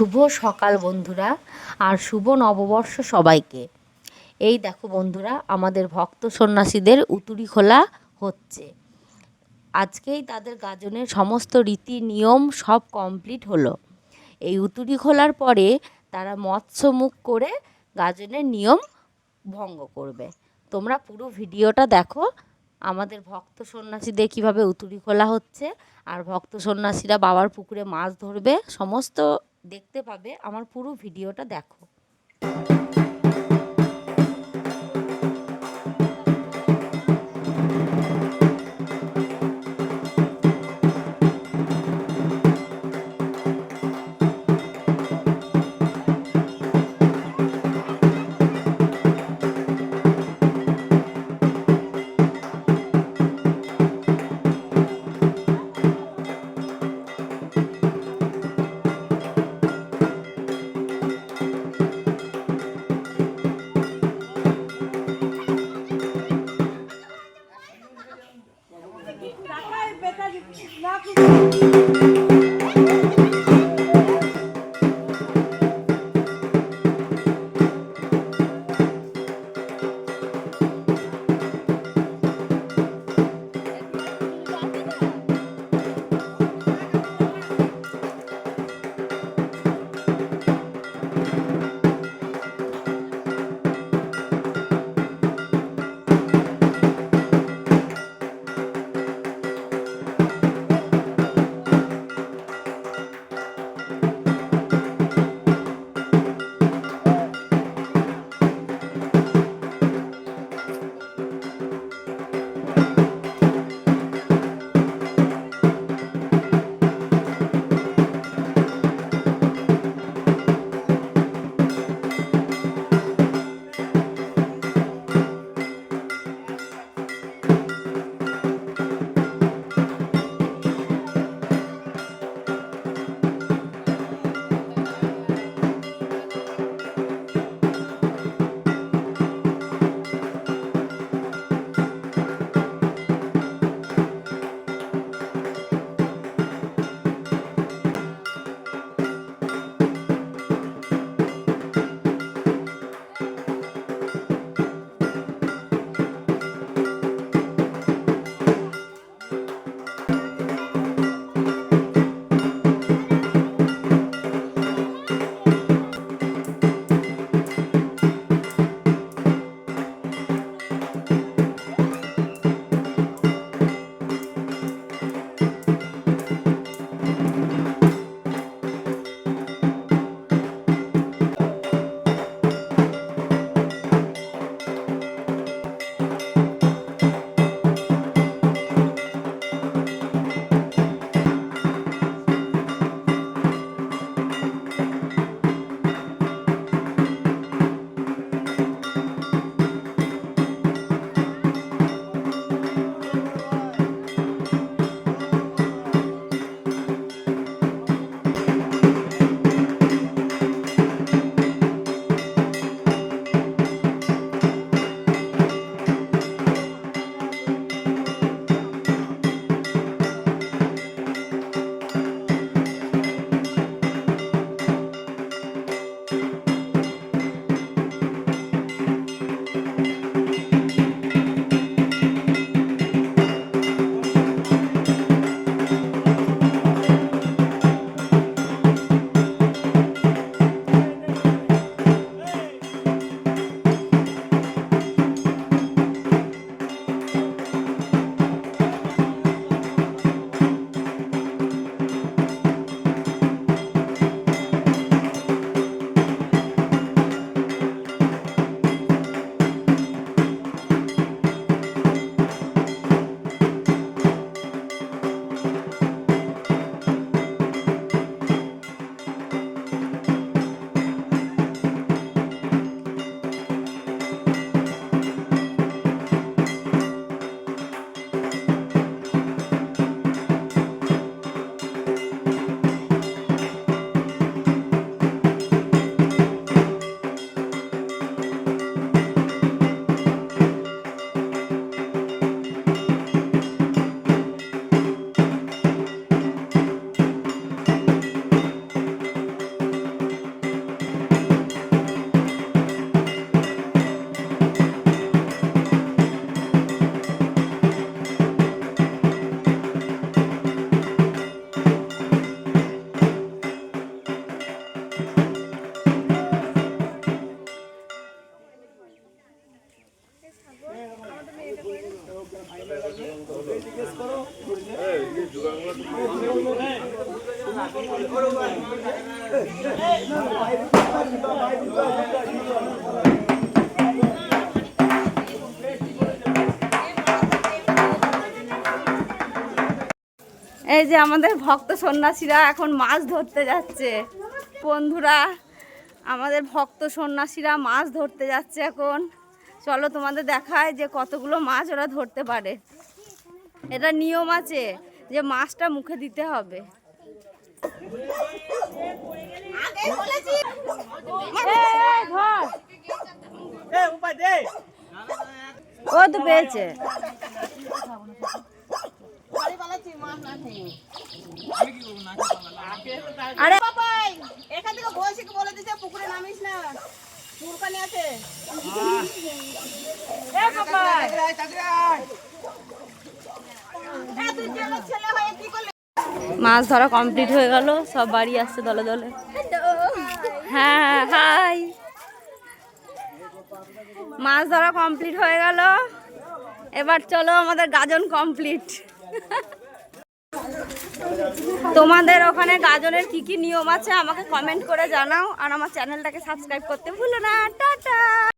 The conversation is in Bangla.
শুভ সকাল বন্ধুরা, আর শুভ নববর্ষ সবাইকে। এই দেখো বন্ধুরা, আমাদের ভক্ত সন্ন্যাসীদের উতুরি খোলা হচ্ছে। আজকেই তাদের গাজনের সমস্ত রীতি নিয়ম সব কমপ্লিট হলো। এই উতুরি খোলার পরে তারা মৎস্য মুখ করে গাজনের নিয়ম ভঙ্গ করবে। তোমরা পুরো ভিডিওটা দেখো, আমাদের ভক্ত সন্ন্যাসীদের কীভাবে উতুরি খোলা হচ্ছে, আর ভক্ত সন্ন্যাসীরা বাবার পুকুরে মাছ ধরবে, সমস্ত দেখতে পাবে আমার পুরো ভিডিওটা দেখো। এই যে আমাদের ভক্ত সন্ন্যাসীরা এখন মাছ ধরতে যাচ্ছে। বন্ধুরা, আমাদের ভক্ত সন্ন্যাসীরা মাছ ধরতে যাচ্ছে এখন। চলো তোমাদের দেখায় যে কতগুলো মাছ ওরা ধরতে পারে। এটা নিয়ম আছে যে মাছটা মুখে দিতে হবে। ও তো পেয়েছে। আরে এখান থেকে বয়সীকে বলে দিতে পুকুরে নামিস না পুরকানি আছে। এ বাবাই। হ্যাঁ তুই ছেলে হয়ে কি করলি? মাছ ধরা কমপ্লিট হয়ে গেল সব বাড়ি আসছে দলে দলে। হ্যাঁ হাই। মাছ ধরা কমপ্লিট হয়ে গেল। এবার চলো আমাদের গাজন কমপ্লিট। তোমাদের ওখানে গাজনের কি কি নিয়ম আছে আমাকে কমেন্ট করে জানাও আর আমার চ্যানেলটাকে সাবস্ক্রাইব করতে ভুলো না। টাটা!